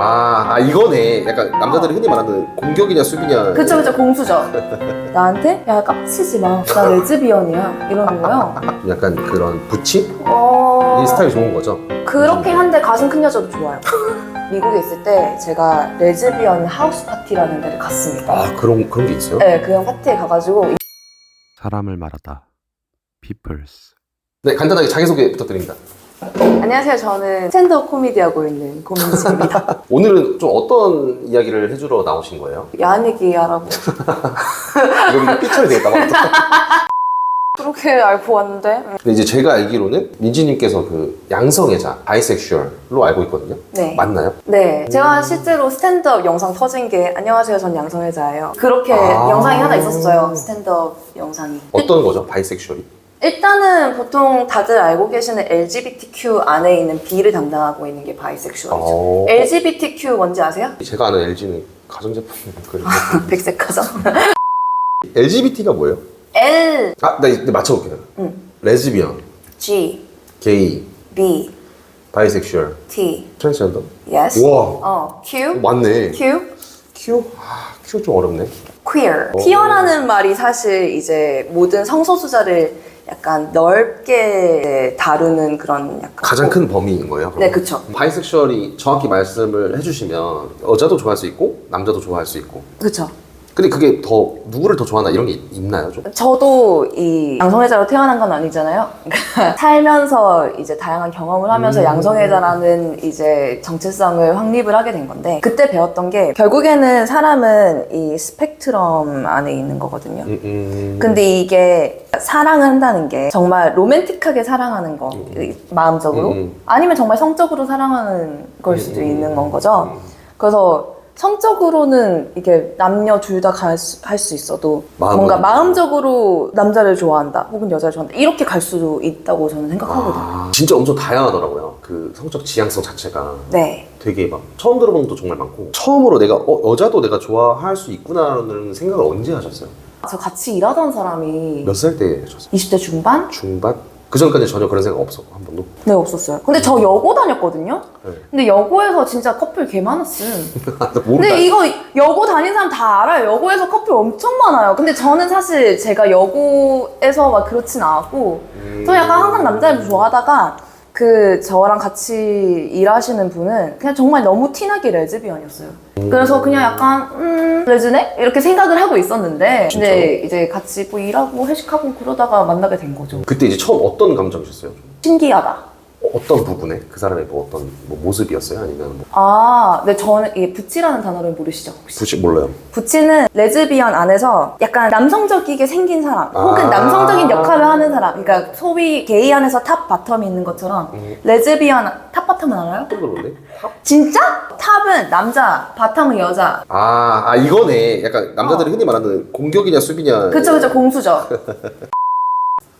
아, 아 이거네. 약간 남자들이 흔히 말하는 공격이냐 수비냐. 그쵸 그쵸 공수죠. 나한테 야 깝치지 마. 나 레즈비언이야 이러는 거예요. 약간 그런 부치? 어 이 스타일 좋은 거죠. 그렇게 한데 가슴 큰 여자도 좋아요. 미국에 있을 때 제가 레즈비언 하우스 파티라는 데를 갔습니다. 아 그런 그런 게 있어요? 네, 그냥 파티에 가가지고 사람을 말하다. peoples. 네, 간단하게 자기 소개 부탁드립니다. 안녕하세요. 저는 스탠드업 코미디 하고 있는 고민지입니다. 오늘은 좀 어떤 이야기를 해주러 나오신 거예요? 야한 얘기 하라고 이거 삐처리 되겠다. 그렇게 알고 왔는데 근데 이제 제가 알기로는 민지님께서 그 양성애자, 바이섹슈얼로 알고 있거든요. 네. 맞나요? 네, 제가 실제로 스탠드업 영상 터진 게 안녕하세요, 전 양성애자예요. 그렇게 아. 영상이 하나 있었어요, 스탠드업 영상이. 어떤 거죠? 바이섹슈얼이? 일단은 보통 다들 알고 계시는 LGBTQ 안에 있는 B를 담당하고 있는 게 바이섹슈얼이죠. 어. LGBTQ 뭔지 아세요? 제가 아는 LG는 가전제품 그 백색하죠? LGBT가 뭐예요? L, 아, 나 이제 맞춰볼게요. 응. 레즈비언, G, 게이, B, 바이섹슈얼, T, 트랜스젠더. yes. 우와, 어, Q, 맞네. Q, Q? 아, Q 좀 어렵네. queer. 어. queer라는 말이 사실 이제 모든 성소수자를 약간 넓게 다루는 그런 약간 가장 큰 범위인 거예요. 그럼? 네, 그쵸. 바이섹슈얼이 정확히 말씀을 해주시면 여자도 좋아할 수 있고 남자도 좋아할 수 있고. 그쵸. 근데 그게 더 누구를 더 좋아하나 이런 게 있나요 좀? 저도 이 양성애자로 태어난 건 아니잖아요. 그러니까 살면서 이제 다양한 경험을 하면서 음. 양성애자라는 이제 정체성을 확립을 하게 된 건데 그때 배웠던 게 결국에는 사람은 이 스펙 트럼 안에 있는 거거든요. 음, 음. 근데 이게 사랑을 한다는 게 정말 로맨틱하게 사랑하는 거 이- 마음적으로 음, 음. 아니면 정말 성적으로 사랑하는 걸 수도 음, 음, 있는 음. 건 거죠. 음. 그래서 성적으로는 이게 남녀 둘다할수 있어도 마음은- 뭔가 마음적으로 남자를 좋아한다 혹은 여자를 좋아한다 이렇게 갈 수도 있다고 저는 생각하거든요. 아, 진짜 엄청 다양하더라고요. 그 성적 지향성 자체가 네. 되게 막 처음 들어보는 것도 정말 많고 처음으로 내가 어, 여자도 내가 좋아할 수 있구나라는 생각을 언제 하셨어요? 저 같이 일하던 사람이 몇 살 때 하셨어요? 20대 중반? 중반? 그 전까지 전혀 그런 생각 없었고 한 번도. 네, 없었어요. 근데 저 여고 다녔거든요? 네. 근데 여고에서 진짜 커플 개 많았음. 모른다. 근데 이거 여고 다닌 사람 다 알아요. 여고에서 커플 엄청 많아요. 근데 저는 사실 제가 여고에서 막 그렇진 않았고, 음. 저 약간 항상 남자를 좋아하다가 그 저랑 같이 일하시는 분은 그냥 정말 너무 티나게 레즈비언이었어요. 그래서 그냥 약간 음 레즈네 이렇게 생각을 하고 있었는데, 근데 이제 같이 뭐 일하고 회식하고 그러다가 만나게 된 거죠. 그때 이제 처음 어떤 감정이셨어요? 신기하다. 어, 어떤 부분에 그 사람의 뭐 어떤 뭐 모습이었어요? 아니면 뭐 아, 네 저는 이게 부치라는 단어를 모르시죠? 혹시? 굳이 몰라요. 부치는 레즈비언 안에서 약간 남성적이게 생긴 사람 혹은 아. 남성적인 역할을 하는 사람 그러니까 소위 게이 안에서 탑 바텀이 있는 것처럼 음. 레즈비언 탑 바텀은 알아요? 처음 들어보는데? 진짜? 탑은 남자 바텀은 여자 아, 아 이거네. 약간 남자들이 흔히 말하는 공격이냐 수비냐. 그쵸 그쵸 공수죠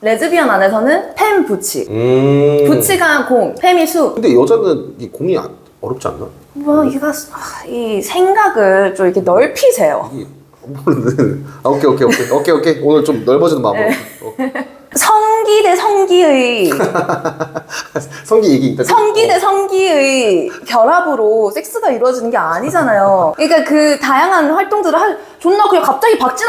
레즈비언 안에서는 팸 부치 음. 부치가 공 팸이 수 근데 여자는 이 공이 안- 어렵지 않나? 뭐 이게 아, 이 생각을 좀 이렇게 넓히세요 이게 모르는. 아 오케이 오케이 오케이 오케이 오케이 오늘 좀 넓어지는 마음으로. 네. 어. 성기 대 성기의 성기 얘기 일단. 성기 대 성기의 결합으로 섹스가 이루어지는 게 아니잖아요. 그러니까 그 다양한 활동들을 할 존나 그냥 갑자기 박진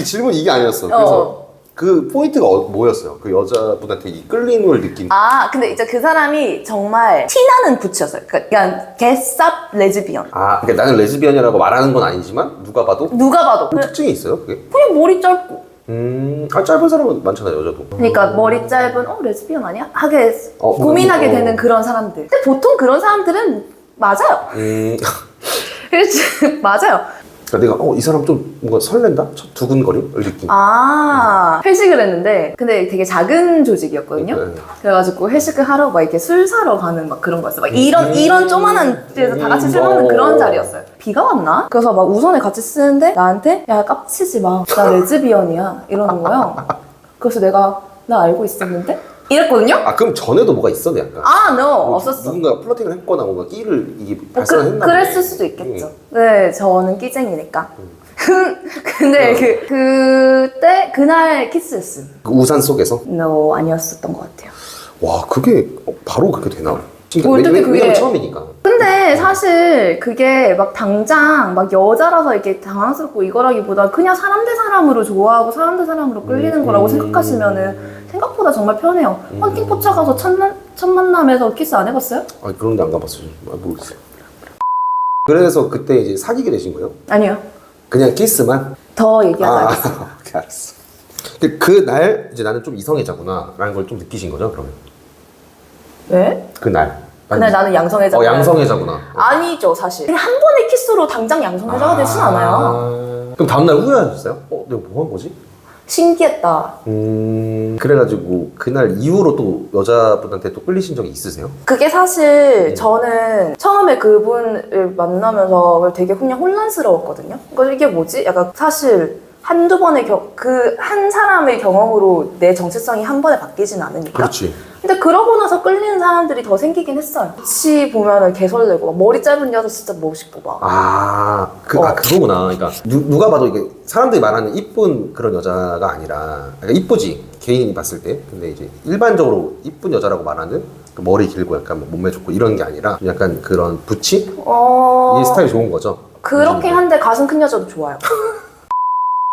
이 질문 이게 아니었어. 어. 그래서 그 포인트가 어- 뭐였어요? 그 여자분한테 이 끌림을 느낀. 아 근데 이제 그 사람이 정말 티나는 부츠였어요. 그러니까 개쌉 레즈비언. 아, 그러니까 나는 레즈비언이라고 말하는 건 아니지만 누가 봐도 누가 봐도 그 특징이 있어요, 그게? 그냥 머리 짧고. 음, 아 짧은 사람은 많잖아요, 여자도. 그러니까 머리 짧은 어 레즈비언 아니야? 하게 어, 고민하게 어. 되는 그런 사람들. 근데 보통 그런 사람들은 맞아요. 음, 그렇지 맞아요. 그러니까 내가 어 이 사람 좀 뭔가 설렌다, 첫 두근거림을 느낀. 아 회식을 했는데 근데 되게 작은 조직이었거든요. 네. 그래가지고 회식을 하러 막 이렇게 술 사러 가는 막 그런 거였어. 막 이런 음. 이런 조만한 데서 다 같이 술 음, 먹는 어. 그런 자리였어요. 비가 왔나? 그래서 막 우산을 같이 쓰는데 나한테 야 깝치지 마. 나 레즈비언이야 이러는 거예요. 그래서 내가 나 알고 있었는데 이랬거든요. 아 그럼 전에도 뭐가 있었네, 약간. 아, no 뭐 없었어. 누군가 플러팅을 했거나 뭔가 끼를 이게 뭐 발산을 그, 했나 그랬을. 수도 있겠죠. 음. 네, 저는 끼쟁이니까. 근데 어. 그 그때 그날 키스했음. 그 우산 속에서 no 아니었었던 것 같아요. 와 그게 바로 그렇게 되나? 그러니까 어떻게 왜- 왜- 그게- 왜냐면 처음이니까. 근데 사실 그게 막 당장 막 여자라서 이렇게 당황스럽고 이거라기보다 그냥 사람 대 사람으로 좋아하고 사람 대 사람으로 끌리는 음. 거라고 생각하시면은 생각보다 정말 편해요. 음. 헌팅 포차 가서 첫, 만, 첫 만남에서 키스 안 해봤어요? 아 그런 데 안 가봤어요. 아, 모르겠어요. 그래서 그때 이제 사귀게 되신 거예요? 아니요. 그냥 키스만? 더 얘기하자. 아, 아. 오케이, 알았어. 그- 그날 이제 나는 좀 이성애자구나 라는 걸 좀 느끼신 거죠, 그러면? 왜? 그날. 그날 나는 양성애자. 어, 양성애자구나. 어. 아니죠, 사실. 그냥 한 번의 키스로 당장 양성애자가 될순 않아요. 아, 그럼 다음날 후회하셨어요? 어, 내가 뭐 한 거지? 신기했다. 음, 그래가지고 그날 이후로 또 여자분한테 또 끌리신 적이 있으세요? 그게 네. 사실 저는 처음에 그분을 만나면서 되게 그냥 혼란스러웠거든요. 그러니까 이게 뭐지? 약간 사실 한두 번의 그 한 사람의 경험으로 내 정체성이 한 번에 바뀌진 않으니까. 그렇지. 근데 그러고 나서 끌리는 사람들이 더 생기긴 했어요. 같이 보면은 개설되고 막 머리 짧은 여자 진짜 멋있고 막. 아, 그, 아, 어. 그거구나. 그러니까 누, 누가 봐도 이게 사람들이 말하는 이쁜 그런 여자가 아니라, 그러니까 이쁘지 개인이 봤을 때. 근데 이제 일반적으로 이쁜 여자라고 말하는 그 머리 길고 약간 뭐 몸매 좋고 이런 게 아니라 약간 그런 부치 어. 이 스타일이 좋은 거죠. 그렇긴 한데 가슴 큰 여자도 좋아요.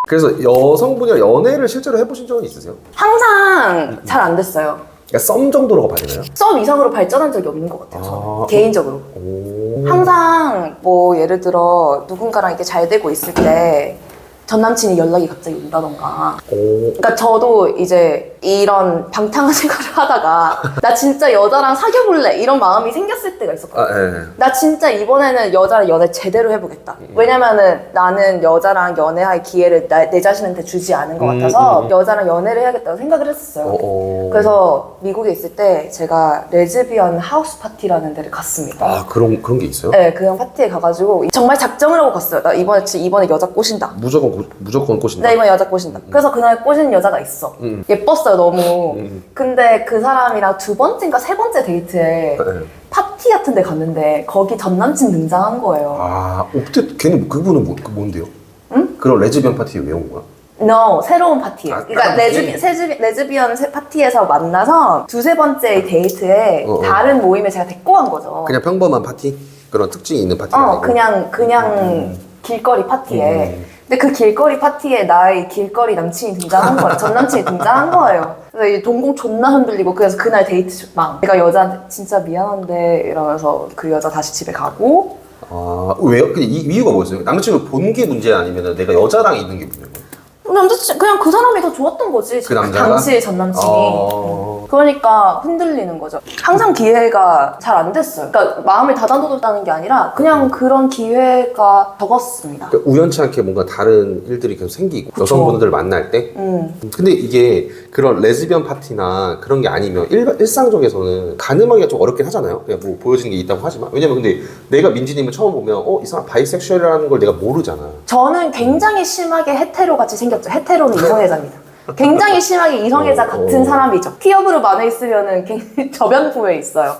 그래서 여성분이랑 연애를 실제로 해보신 적은 있으세요? 항상 잘 안 됐어요. 그러니까 썸 정도로가 봐지나요? 썸 이상으로 발전한 적이 없는 것 같아요. 저는. 아. 개인적으로. 오. 항상 뭐 예를 들어 누군가랑 이렇게 잘 되고 있을 때 전 남친이 연락이 갑자기 온다던가. 오. 그러니까 저도 이제 이런 방탕한 생활을 하다가 나 진짜 여자랑 사귀어볼래 이런 마음이 생겼을 때가 있었거든요. 아, 예. 나 진짜 이번에는 여자랑 연애 제대로 해보겠다. 왜냐면은 나는 여자랑 연애할 기회를 나- 내 자신한테 주지 않은 것 음, 같아서 음, 음. 여자랑 연애를 해야겠다고 생각을 했었어요. 어, 어. 그래서 미국에 있을 때 제가 레즈비언 하우스 파티라는 데를 갔습니다. 아, 그런, 그런 게 있어요? 네, 그냥 파티에 가가지고 정말 작정을 하고 갔어요. 나 이번에 진짜 이번에 여자 꼬신다. 무조건, 고- 무조건 꼬신다. 나 이번에 여자 꼬신다. 그래서 그날 꼬신 여자가 있어. 음. 예뻤어요, 너무. 음. 근데 그 사람이랑 두 번째인가 세 번째 데이트에 네. 파티 같은 데 갔는데 거기 전 남친 등장한 거예요. 아, 어때? 걔는 그분은 뭐, 그 뭔데요? 응? 그런 레즈비언 파티에 왜 온 거야? No, 새로운 파티예요. 아, 그러니까 다른 레즈비, 파티? 세즈비, 레즈비언 세- 파티에서 만나서 두세 번째 데이트에 어, 어. 다른 모임에 제가 데리고 간 거죠. 그냥 평범한 파티? 그런 특징이 있는 파티가 어? 그냥 그냥 길거리 파티에. 음. 근데 그 길거리 파티에 나의 길거리 남친이 등장한 거예요. 전 남친이 등장한 거예요. 그래서 이 동공 존나 흔들리고 그래서 그날 데이트 망. 내가 여자한테 진짜 미안한데 이러면서 그 여자 다시 집에 가고 아, 왜요? 근데 이 이유가 뭐였어요? 남자친구 본 게 문제 아니면 내가 여자랑 있는 게 문제인 거예요? 남자친 그냥 그 사람이 더 좋았던 거지. 그 남자가? 당시의 전 남친이. 어. 그러니까 흔들리는 거죠. 항상 기회가 잘 안 됐어요. 그러니까 마음을 닫아놓았다는 게 아니라 그냥 그런 기회가 적었습니다. 그러니까 우연치 않게 뭔가 다른 일들이 계속 생기고 그쵸. 여성분들 만날 때 음. 근데 이게 그런 레즈비언 파티나 그런 게 아니면 일, 일상적에서는 가늠하기가 좀 어렵긴 하잖아요. 그냥 뭐 보여지는 게 있다고 하지만 왜냐면 근데 내가 민지님을 처음 보면 어 이 사람 바이섹슈얼이라는 걸 내가 모르잖아. 저는 굉장히 심하게 헤테로 같이 생겼죠. 헤테로는 이성애자입니다. 굉장히 심하게 이성애자 어, 같은 어. 사람이죠. 피업으로 많이 있으면은 굉장히 저변부에 있어요.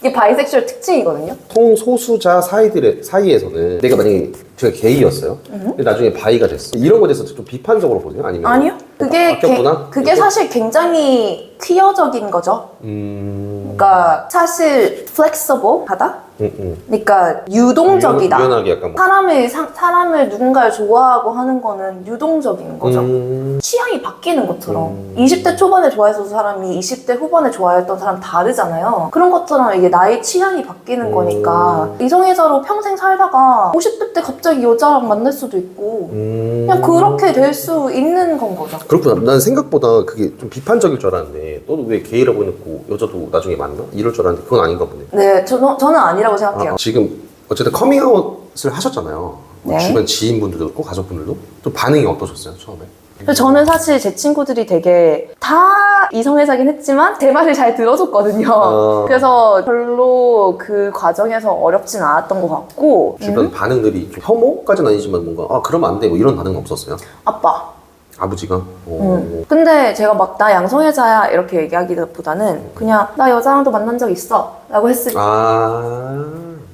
이게 바이섹슈얼 특징이거든요. 성소수자 사이들의 사이에서는 내가 만약에 제가 게이였어요. 근데 나중에 바이가 됐어. 이런 거에 대해서 좀 비판적으로 보세요? 아니면 아니요. 그게 어, 바뀌었구나? 게- 그게 사실 굉장히 퀴어적인 거죠. 음. 그러니까 사실 플렉서블하다. 그러니까 유동적이다. 유연, 하게 약간 뭐. 사람을 사, 사람을 누군가를 좋아하고 하는 거는 유동적인 거죠. 음. 취향이 바뀌는 것처럼 음. 20대 초반에 좋아했던 사람이 20대 후반에 좋아했던 사람 다르잖아요. 그런 것처럼 이게 나의 취향이 바뀌는 음. 거니까 이성애자로 평생 살다가 50대 때 갑자기 여자랑 만날 수도 있고 음. 그냥 그렇게 될 수 있는 건 거죠. 그렇구나. 난 생각보다 그게 좀 비판적일 줄 알았는데 너도 왜 게이라고 해놓고 여자도 나중에 만나? 이럴 줄 알았는데 그건 아닌가 보네. 네, 저는, 저는 아니라고 생각해요. 아, 지금 어쨌든 커밍아웃을 하셨잖아요. 뭐 네. 주변 지인분들도 그렇고 가족분들도 좀 반응이 어떠셨어요 처음에? 그래서 저는 사실 제 친구들이 되게 다 이성애자긴 했지만 제 말을 잘 들어줬거든요. 어. 그래서 별로 그 과정에서 어렵진 않았던 것 같고 주변 음? 반응들이 좀 혐오까지는 아니지만 뭔가 아 그러면 안 돼 뭐 이런 반응은 없었어요? 아빠 아버지가? 어. 음. 근데 제가 막 나 양성애자야 이렇게 얘기하기보다는 그냥 나 여자랑도 만난 적 있어 라고 했을 때 아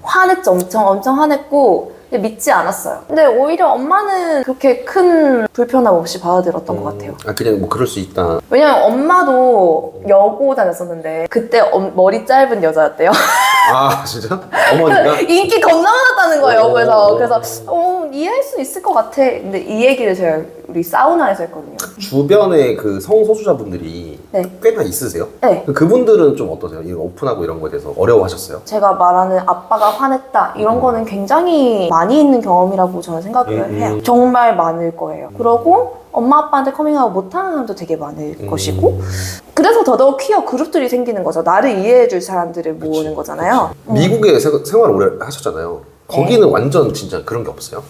화냈죠 엄청 엄청 화냈고 근데 믿지 않았어요 근데 오히려 엄마는 그렇게 큰 불편함 없이 받아들였던 것 같아요 아 그냥 뭐 그럴 수 있다. 왜냐면 엄마도 여고 다녔었는데 그때 엄- 머리 짧은 여자였대요 아 진짜? 어머니가? 인기 겁나 많았다는 거예요. 오. 그래서 그래서 어, 이해할 수 있을 것 같아. 근데 이 얘기를 제가 우리 사우나에서 했거든요. 주변에 그 성소수자분들이 네. 꽤나 있으세요? 네. 그분들은 좀 어떠세요? 이거 오픈하고 이런 거에 대해서 어려워하셨어요? 제가 말하는 아빠가 화냈다 이런 거는 굉장히 많이 있는 경험이라고 저는 생각을 음. 해요. 정말 많을 거예요. 그러고 엄마 아빠한테 커밍아웃 못하는 사람도 되게 많을 음. 것이고 그래서 더더욱 퀴어 그룹들이 생기는 거죠. 나를 이해해줄 사람들을 모으는 거잖아요. 음. 미국에 세- 생활을 오래 하셨잖아요. 거기는 완전 진짜 그런 게 없어요?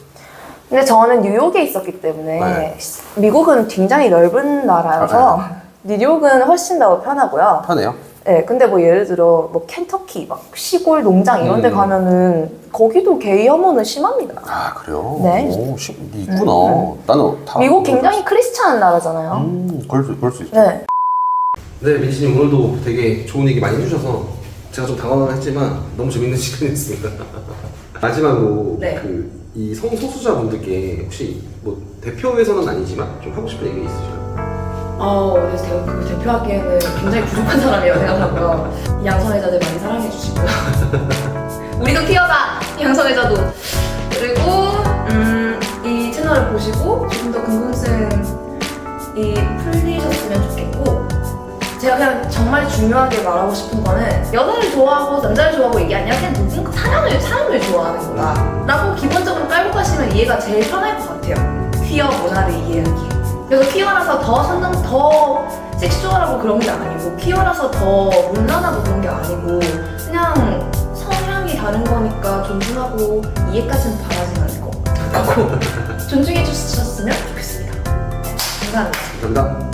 근데 저는 뉴욕에 있었기 때문에 네. 미국은 굉장히 넓은 나라여서 아, 뉴욕은 훨씬 더 편하고요. 편해요? 네, 근데 뭐 예를 들어 뭐 켄터키 막 시골 농장 이런 데 음. 가면은 거기도 게이 혐오는 심합니다. 아 그래요? 네. 오, 시, 있구나. 음, 나는 다 미국 굉장히 크리스찬 나라잖아요. 음, 그럴 수, 그럴 수 있죠. 네. 네, 민지님 오늘도 되게 좋은 얘기 많이 해주셔서 제가 좀 당황을 했지만 너무 재밌는 시간이었습니다. 마지막으로 네. 그 이 성소수자분들께 혹시 뭐 대표에서는 아니지만 좀 하고 싶은 얘기 있으실까요? 어, 그래서 제가 그 대표하기에는 굉장히 부족한 사람이에요, 생각하고요. 이 양성애자들 많이 사랑해주시고요. 우리도 키워다! 이 양성애자도. 그리고, 음, 이 채널을 보시고 조금 더 궁금증이 풀리셨으면 좋겠고, 제가 그냥 정말 중요하게 말하고 싶은 거는 여자를 좋아하고 남자를 좋아하고 이게 아니라 그냥 누군가 사람을, 사람을 좋아하는 거다. 라고 기본적으로 깔고 가시면 이해가 제일 편할 것 같아요. 퀴어 문화를 이해하기. 그래서 퀴어라서 더 선능 더 섹슈얼하고 그런 게 아니고 퀴어라서 더 문란하고 그런 게 아니고 그냥 성향이 다른 거니까 존중하고 이해까지는 바라진 않을 거 같고 존중해 주셨으면 좋겠습니다. 네, 감사합니다. 감사합니다.